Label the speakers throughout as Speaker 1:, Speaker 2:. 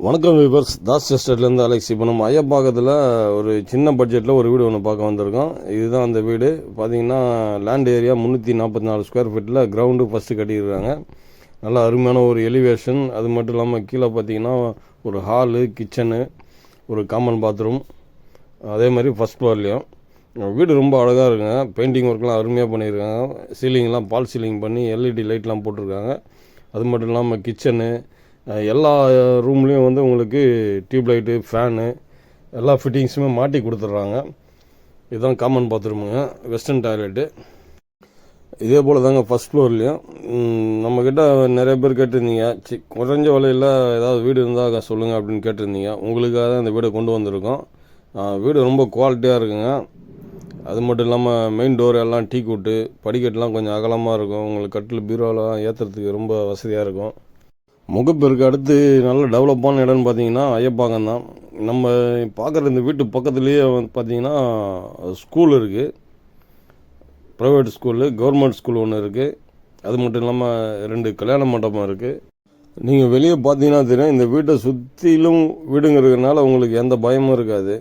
Speaker 1: வணக்கம் viewers Das எஸ்டேட்லேருந்து Alex. இப்போ நம்ம ஐயப்பாக்கத்தில் ஒரு சின்ன பட்ஜெட்டில் ஒரு வீடு ஒன்று பார்க்க வந்திருக்கோம். இதுதான் அந்த வீடு. பார்த்தீங்கன்னா லேண்ட் ஏரியா முந்நூற்றி நாற்பத்தி நாலு ஸ்கொயர் ஃபீட்டில் கிரவுண்டு ஃபஸ்ட்டு கட்டியிருக்காங்க. நல்லா அருமையான ஒரு எலிவேஷன் அது மட்டும் இல்லாமல் கீழே பார்த்தீங்கன்னா ஒரு ஹாலு கிச்சனு ஒரு காமன் பாத்ரூம் அதே மாதிரி ஃபஸ்ட் ஃப்ளோர்லேயும் வீடு ரொம்ப அழகாக இருக்குங்க. பெயிண்டிங் ஒர்க்லாம் அருமையாக பண்ணியிருக்காங்க. சீலிங்லாம் பால் சீலிங் பண்ணி எல்இடி லைட்லாம் போட்டிருக்காங்க. அது மட்டும் இல்லாமல் கிச்சனு எல்லா ரூம்லேயும் வந்து உங்களுக்கு டியூப் லைட்டு ஃபேனு எல்லா ஃபிட்டிங்ஸுமே மாட்டி கொடுத்துட்றாங்க. இதுதான் காமன் பாத்ரூமுங்க வெஸ்டர்ன் டாய்லெட்டு இதே போல் தாங்க ஃபஸ்ட் ஃப்ளோர்லேயும் நம்மக்கிட்ட நிறைய பேர் கேட்டிருந்தீங்க. சி குறைஞ்ச விலையில் ஏதாவது வீடு இருந்தால் சொல்லுங்கள் அப்படின்னு கேட்டிருந்தீங்க. உங்களுக்காக தான் இந்த வீடை கொண்டு வந்திருக்கோம். வீடு ரொம்ப குவாலிட்டியாக இருக்குங்க. அது மட்டும் இல்லாமல் மெயின் டோர் எல்லாம் டீ கூட்டு படிக்கட்டுலாம் கொஞ்சம் அகலமாக இருக்கும். உங்களுக்கு கட்டில் பீரோலாம் ஏற்றுறதுக்கு ரொம்ப வசதியாக இருக்கும். முகப்பேருக்கு அடுத்து நல்ல டெவலப்பான இடம்னு பார்த்தீங்கன்னா ஐயப்பாக்கம் தான். நம்ம பார்க்குற இந்த வீட்டு பக்கத்துலேயே வந்து பார்த்தீங்கன்னா ஸ்கூல் இருக்குது ப்ரைவேட் ஸ்கூலு கவர்மெண்ட் ஸ்கூல் ஒன்று இருக்குது அது மட்டும் இல்லாமல் ரெண்டு கல்யாண மண்டபம் இருக்குது நீங்கள் வெளியே பார்த்தீங்கன்னா தெரியும் இந்த வீட்டை சுற்றிலும் வீடுங்க இருக்கிறதுனால உங்களுக்கு எந்த பயமும் இருக்காது.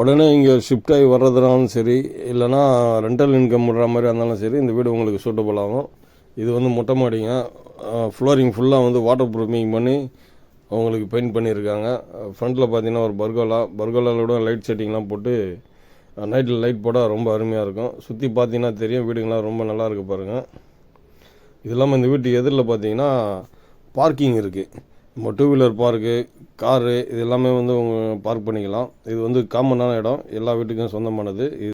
Speaker 1: உடனே இங்கே ஷிஃப்ட் ஆகி வர்றதுனாலும் சரி இல்லைனா ரெண்டல் இன்கம் விடுற மாதிரி இருந்தாலும் சரி இந்த வீடு உங்களுக்கு சூட்டபுள் ஆகும். இது வந்து மொட்டை மாடிங்க. ஃப்ளோரிங் ஃபுல்லாக வந்து வாட்டர் ப்ரூஃபிங் பண்ணி அவங்களுக்கு பெயிண்ட் பண்ணியிருக்காங்க. ஃப்ரண்ட்டில் பார்த்தீங்கன்னா ஒரு பர்கோலா. பர்கோலாவோட லைட் செட்டிங்லாம் போட்டு நைட்டில் லைட் போட்டால் ரொம்ப அருமையாக இருக்கும். சுற்றி பார்த்தீங்கன்னா தெரியும் வீடுங்களாம் ரொம்ப நல்லா இருக்கு பாருங்கள் இது இல்லாமல் இந்த வீட்டு எதிரில் பார்த்தீங்கன்னா பார்க்கிங் இருக்குது நம்ம டூ வீலர் பார்க்கு காரு இது எல்லாமே வந்து உங்க பார்க் பண்ணிக்கலாம். இது வந்து காமனான இடம். எல்லா வீட்டுக்கும் சொந்தமானது. இது